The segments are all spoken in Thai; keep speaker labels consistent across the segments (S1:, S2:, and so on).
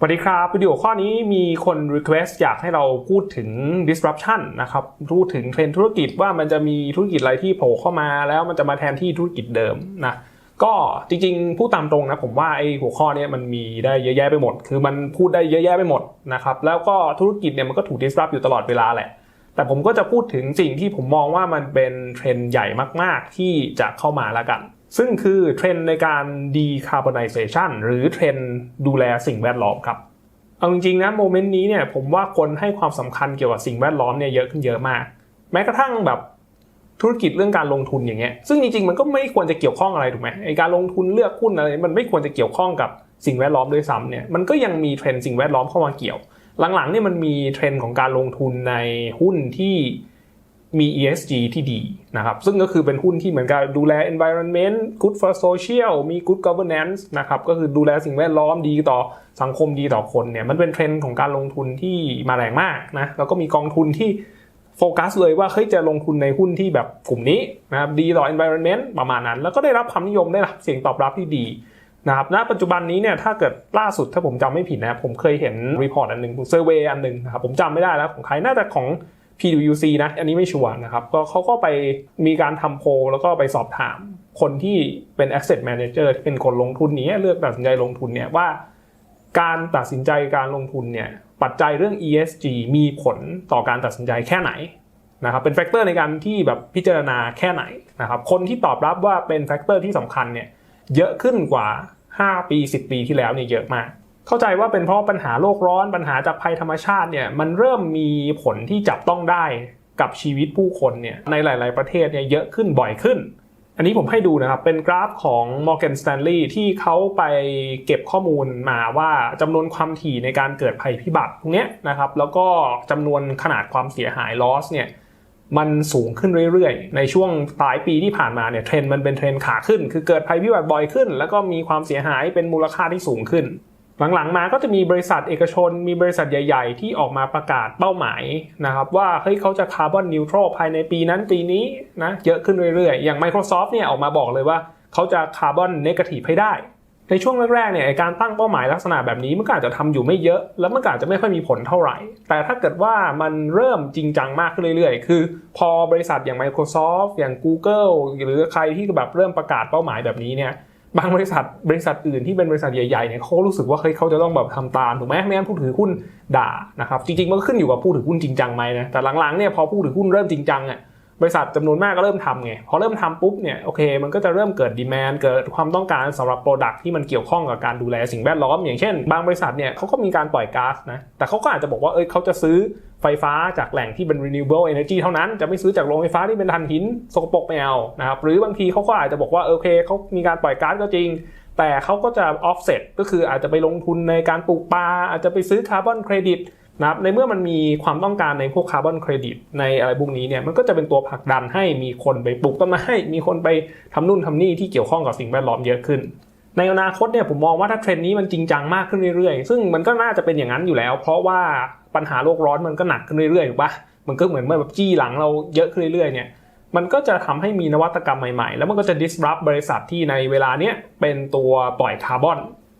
S1: สวัสดีครับวิดีโอข้อนี้มีคน request อยากให้เราพูดถึง disruption นะครับพูดถึงเทรนธุรกิจว่ามันจะมีธุรกิจอะไรที่โผล่เข้ามาแล้วมันจะมาแทนที่ธุรกิจเดิมนะก็จริงๆพูดตามตรงนะผมว่าไอ้หัวข้อนี้มันมีได้เยอะแยะไปหมด คือมันพูดได้เยอะแยะไปหมดนะครับแล้วก็ธุรกิจเนี่ยมันก็ถูก disrupt อยู่ตลอดเวลาแหละ แต่ผมก็จะพูดถึงสิ่งที่ผมมองว่ามันเป็นเทรนใหญ่มากๆ ที่จะเข้ามาแล้วกัน ซึ่งคือเทรนในการ decarbonization หรือเทรนดูแลสิ่งแวดล้อมครับเอาจริงๆนะโมเมนต์นี้เนี่ยผมว่าคนให้ความสำคัญเกี่ยวกับสิ่งแวดล้อมเนี่ยเยอะขึ้นเยอะมาก แม้กระทั่งแบบธุรกิจเรื่องการลงทุนอย่างเงี้ยซึ่งจริงๆมันก็ไม่ควรจะเกี่ยวข้องอะไรถูกไหมไอการลงทุนเลือกหุ้นอะไรมันไม่ควรจะเกี่ยวข้องกับสิ่งแวดล้อมด้วยซ้ำเนี่ยมันก็ยังมีเทรนด์สิ่งแวดล้อมเข้ามาเกี่ยว หลังๆเนี่ยมันมีเทรนด์ของการลงทุนในหุ้นที่ มี ESG ที่ดีนะครับ ซึ่งก็คือเป็นหุ้นที่เหมือนกับดูแล environment good for social มี good governance นะครับ ก็คือดูแลสิ่งแวดล้อมดีต่อสังคมดีต่อคนเนี่ย มันเป็นเทรนด์ของการลงทุนที่มาแรงมากนะ แล้วก็มีกองทุนที่โฟกัสเลยว่าเฮ้ยจะลงทุนในหุ้นที่แบบกลุ่มนี้นะครับดีต่อ environment ประมาณนั้น แล้วก็ได้รับความนิยมได้รับเสียงตอบรับที่ดีนะครับณปัจจุบันนี้เนี่ยถ้าเกิดล่าสุดถ้าผมจำไม่ผิดนะผมเคยเห็นรีพอร์ตอันหนึ่งเซอร์เวยอันหนึ่งนะครับผมจำไม่ได้แล้วของใครน่าจะของ PwC นะ อันนี้ไม่ชัวร์นะครับ ก็เขาก็ไปมีการทำโพลแล้วก็ไปสอบถามคนที่เป็น asset manager ที่เป็นคนลงทุนนี้เลือกตัดสินใจลงทุนเนี่ยว่า การตัดสินใจการลงทุนเนี่ยปัจจัยเรื่อง ESG มีผลต่อการตัดสินใจแค่ไหนนะครับเป็นแฟกเตอร์ในการที่แบบพิจารณาแค่ไหนนะครับคนที่ตอบรับว่าเป็นแฟกเตอร์ที่สำคัญเนี่ยเยอะขึ้นกว่า 5 ปี 10 ปีที่แล้วเนี่ยเยอะมาก เข้าใจว่าเป็นเพราะปัญหาโลกร้อนปัญหาจากภัยธรรมชาติเนี่ยมันเริ่มมีผลที่จับต้องได้กับชีวิตผู้คนเนี่ยในหลาย ๆ ประเทศเนี่ยเยอะขึ้นบ่อยขึ้น อันนี้ผมให้ดูนะครับ เป็นกราฟของ Morgan Stanley ที่เขาไปเก็บข้อมูลมาว่าจำนวนความถี่ในการเกิดภัยพิบัติตรงนี้นะครับ แล้วก็จำนวนขนาดความเสียหาย loss เนี่ยมันสูงขึ้นเรื่อยๆ ในช่วงปลายปีที่ผ่านมาเนี่ยเทรนด์มันเป็นเทรนด์ขาขึ้น คือเกิดภัยพิบัติบ่อยขึ้น แล้วก็มีความเสียหายเป็นมูลค่าที่สูงขึ้น หลังๆมาก็จะมีบริษัทเอกชน มีบริษัทใหญ่ ๆ ที่ออกมาประกาศเป้าหมายนะครับว่าเฮ้ยเขาจะคาร์บอนนิวทรัลภายในปีนั้นปีนี้นะเยอะขึ้นเรื่อยๆ อย่าง Microsoft เนี่ยออกมาบอกเลยว่าเขาจะคาร์บอนเนกาทีฟให้ได้ ในช่วงแรกๆเนี่ยการตั้งเป้าหมายลักษณะแบบนี้มันก็อาจจะทำอยู่ไม่เยอะ แล้วมันก็อาจจะไม่ค่อยมีผลเท่าไหร่ แต่ถ้าเกิดว่ามันเริ่มจริงจังมากขึ้นเรื่อยๆ คือ พอบริษัทอย่าง Microsoft อย่าง Google หรือใครที่แบบเริ่มประกาศเป้าหมายแบบนี้เนี่ย บางบริษัทบริษัทอื่นที่เป็นบริษัทใหญ่ๆเนี่ยเขารู้สึกว่าเฮ้ยเขาจะต้องแบบทำตามถูกไหมไม่งั้นผู้ถือหุ้นด่านะครับจริงๆมันก็ขึ้นอยู่กับผู้ถือหุ้นจริงจังไหมนะแต่หลังๆเนี่ยพอผู้ถือหุ้นเริ่มจริงจังอะ บริษัทจำนวนมากก็เริ่มทำไงพอเริ่มทำปุ๊บเนี่ยโอเค มันก็จะเริ่มเกิดดีแมนเกิดความต้องการสำหรับโปรดักที่มันเกี่ยวข้องกับการดูแลสิ่งแวดล้อมอย่างเช่น บางบริษัทเนี่ยเขาก็มีการปล่อยก๊าซนะแต่เขาก็อาจจะบอกว่าเอ้ยเขาจะซื้อไฟฟ้าจากแหล่งที่เป็น renewable energy เท่านั้น จะไม่ซื้อจากโรงไฟฟ้าที่เป็นถ่านหินสกปรกไม่เอานะครับหรือบางทีเขาก็อาจจะบอกว่าโอเคเขามีการปล่อยก๊าซก็จริง แต่เขาก็จะ offset ก็คืออาจจะไปลงทุนในการปลูกปลาอาจจะไปซื้อคาร์บอนเครดิต นะครับในเมื่อมันมีความต้องการในพวกคาร์บอนเครดิตในอะไรพวกนี้เนี่ยมันก็จะเป็นตัวผลักดันให้มีคนไปปลูกต้นไม้มีคนไปทำนู่นทำนี่ที่เกี่ยวข้องกับสิ่งแวดล้อมเยอะขึ้น ในอนาคตเนี่ยผมมองว่าถ้าเทรนด์นี้มันจริงจังมากขึ้นเรื่อยๆ ซึ่งมันก็น่าจะเป็นอย่างนั้นอยู่แล้ว เพราะว่าปัญหาโลกร้อนมันก็หนักขึ้นเรื่อยๆถูกปะมันก็เหมือนแบบจี้หลังเราเยอะขึ้นเรื่อยๆเนี่ยมันก็จะทำให้มีนวัตกรรมใหม่ๆ แล้วมันก็จะ disrupt บริษัทที่ในเวลาเนี้ยเป็นตัวปล่อยคาร์บอน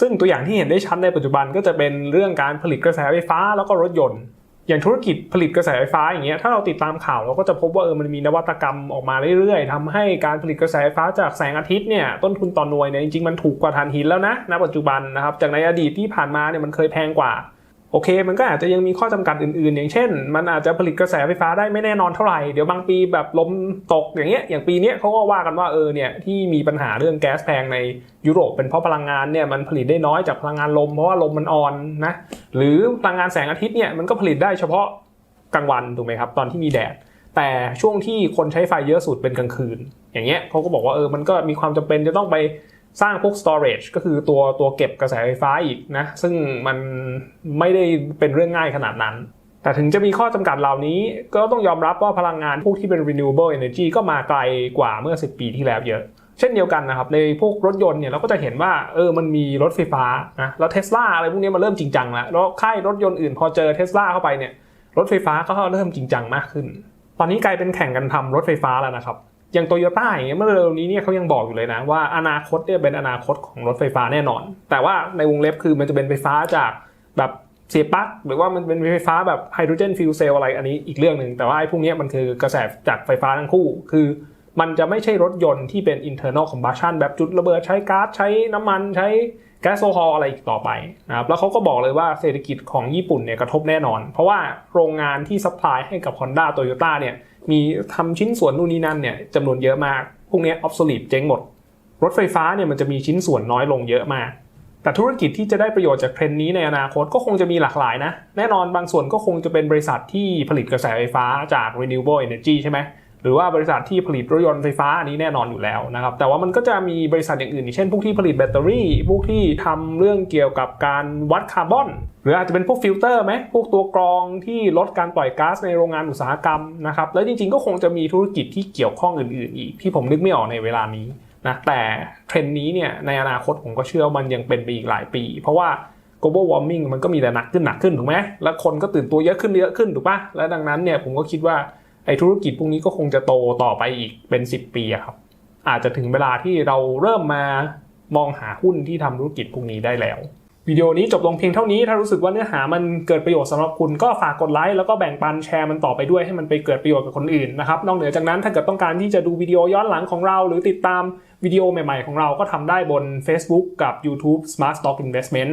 S1: ซึ่งตัวอย่างที่เห็นได้ชัดในปัจจุบันก็จะเป็นเรื่องการผลิตกระแสไฟฟ้าแล้วก็รถยนต์ อย่างธุรกิจผลิตกระแสไฟฟ้าอย่างเงี้ยถ้าเราติดตามข่าวเราก็จะพบว่าเออมันมีนวัตกรรมออกมาเรื่อยๆทำให้การผลิตกระแสไฟฟ้าจากแสงอาทิตย์เนี่ยต้นทุนต่อหน่วยเนี่ยจริงๆมันถูกกว่าถ่านหินแล้วนะณปัจจุบันนะครับจากในอดีตที่ผ่านมาเนี่ยมันเคยแพงกว่า โอเค มันก็อาจจะยังมีข้อจำกัดอื่นๆ อย่างเช่น มันอาจจะผลิตกระแสไฟฟ้าได้ไม่แน่นอนเท่าไหร่ เดี๋ยวบางปีแบบลมตกอย่างเงี้ย อย่างปีนี้เขาก็ว่ากันว่าเออเนี่ยที่มีปัญหาเรื่องแก๊สแพงในยุโรปเป็นเพราะพลังงานเนี่ยมันผลิตได้น้อยจากพลังงานลมเพราะว่าลมมันอ่อนนะ หรือพลังงานแสงอาทิตย์เนี่ยมันก็ผลิตได้เฉพาะกลางวันถูกไหมครับตอนที่มีแดด แต่ช่วงที่คนใช้ไฟเยอะสุดเป็นกลางคืน อย่างเงี้ยเขาก็บอกว่าเออมันก็มีความจำเป็นจะต้องไป สร้างพวก storage ก็คือตัวตัวเก็บกระแสไฟฟ้าอีกนะ ซึ่งมันไม่ได้เป็นเรื่องง่ายขนาดนั้น แต่ถึงจะมีข้อจำกัดเหล่านี้ ก็ต้องยอมรับว่าพลังงานพวกที่เป็น renewable energy ก็มาไกลกว่าเมื่อ 10 ปีที่แล้วเยอะ เช่นเดียวกันนะครับ ในพวกรถยนต์เนี่ยเราก็จะเห็นว่าเออมันมีรถไฟฟ้านะแล้วเทสลาอะไรพวกนี้มันเริ่มจริงจังแล้วแล้วค่ายรถยนต์อื่นพอเจอเทสลาเข้าไปเนี่ยรถไฟฟ้าก็เริ่มจริงจังมากขึ้น ตอนนี้กลายเป็นแข่งกันทำรถไฟฟ้าแล้วนะครับ อย่างโตโยต้าอย่างเงี้ยเมื่อเร็วนี้เนี่ยเขายังบอกอยู่เลยนะว่าอนาคตเนี่ยเป็นอนาคตของรถไฟฟ้าแน่นอน แต่ว่าในวงเล็บคือมันจะเป็นไฟฟ้าจากแบบเสียบปลั๊กหรือว่ามันเป็นไฟฟ้าแบบไฮโดรเจนฟิวเซลอะไรอันนี้อีกเรื่องหนึ่งแต่ว่าไอ้พวกเนี้ยมันคือกระแสจากไฟฟ้าทั้งคู่ คือมันจะไม่ใช่รถยนต์ที่เป็น internal combustion แบบจุดระเบิดใช้ก๊าซใช้น้ำมันใช้ แก๊สโซฮอลอะไรอีกต่อไปนะครับแล้วเขาก็บอกเลยว่าเศรษฐกิจของญี่ปุ่นเนี่ยกระทบแน่นอน เพราะว่าโรงงานที่ซัพพลายให้กับ Honda Toyota เนี่ยมีทำชิ้นส่วนนู่นนี่นั่นเนี่ยจำนวนเยอะมาก พวกนี้ออฟสลิดเจ๊งหมด รถไฟฟ้าเนี่ยมันจะมีชิ้นส่วนน้อยลงเยอะมาก แต่ธุรกิจที่จะได้ประโยชน์จากเทรนด์นี้ในอนาคตก็คงจะมีหลากหลายนะ แน่นอนบางส่วนก็คงจะเป็นบริษัทที่ผลิตกระแสไฟฟ้าจาก renewable energy ใช่ไหม หรือว่าบริษัทที่ผลิตรถยนต์ไฟฟ้าอันนี้แน่นอนอยู่แล้วนะครับ แต่ว่ามันก็จะมีบริษัทอย่างอื่น เช่นพวกที่ผลิตแบตเตอรี่ พวกที่ทำเรื่องเกี่ยวกับการวัดคาร์บอน หรืออาจจะเป็นพวกฟิลเตอร์ไหมพวกตัวกรองที่ลดการปล่อยก๊าซในโรงงานอุตสาหกรรมนะครับ แล้วจริงๆก็คงจะมีธุรกิจที่เกี่ยวข้องอื่นๆ อีกที่ผมนึกไม่ออกในเวลานี้นะ แต่เทรนด์นี้เนี่ยในอนาคตผมก็เชื่อว่ามันยังเป็นไปอีกหลายปี เพราะว่า global warming มันก็มีแต่หนักขึ้นหนักขึ้นถูกไหมแล้วคนก็ตื่นตัวเยอะขึ้นเยอะขึ้นถูกปะและดังนั้นเนี่ยผมก็คิดว่า อ้ธุรกิจพวกนี้ก็คงจะโตต่อไปอีกเป็น 10 ปีครับ อาจจะถึงเวลาที่เราเริ่มมามองหาหุ้นที่ทำธุรกิจพวกนี้ได้แล้ว วิดีโอนี้จบลงเพียงเท่านี้ถ้ารู้สึกว่าเนื้อหามันเกิดประโยชน์สำหรับคุณก็ฝากกดไลค์แล้วก็แบ่งปันแชร์มันต่อไปด้วยให้มันไปเกิดประโยชน์กับคนอื่นนะครับนอกเหนือจากนั้นถ้าเกิดต้องการที่จะดูวิดีโอย้อนหลังของเรา หรือติดตามวิดีโอใหม่ๆ ของเราก็ทำได้บน Facebook กับ YouTube Smart Stock Investment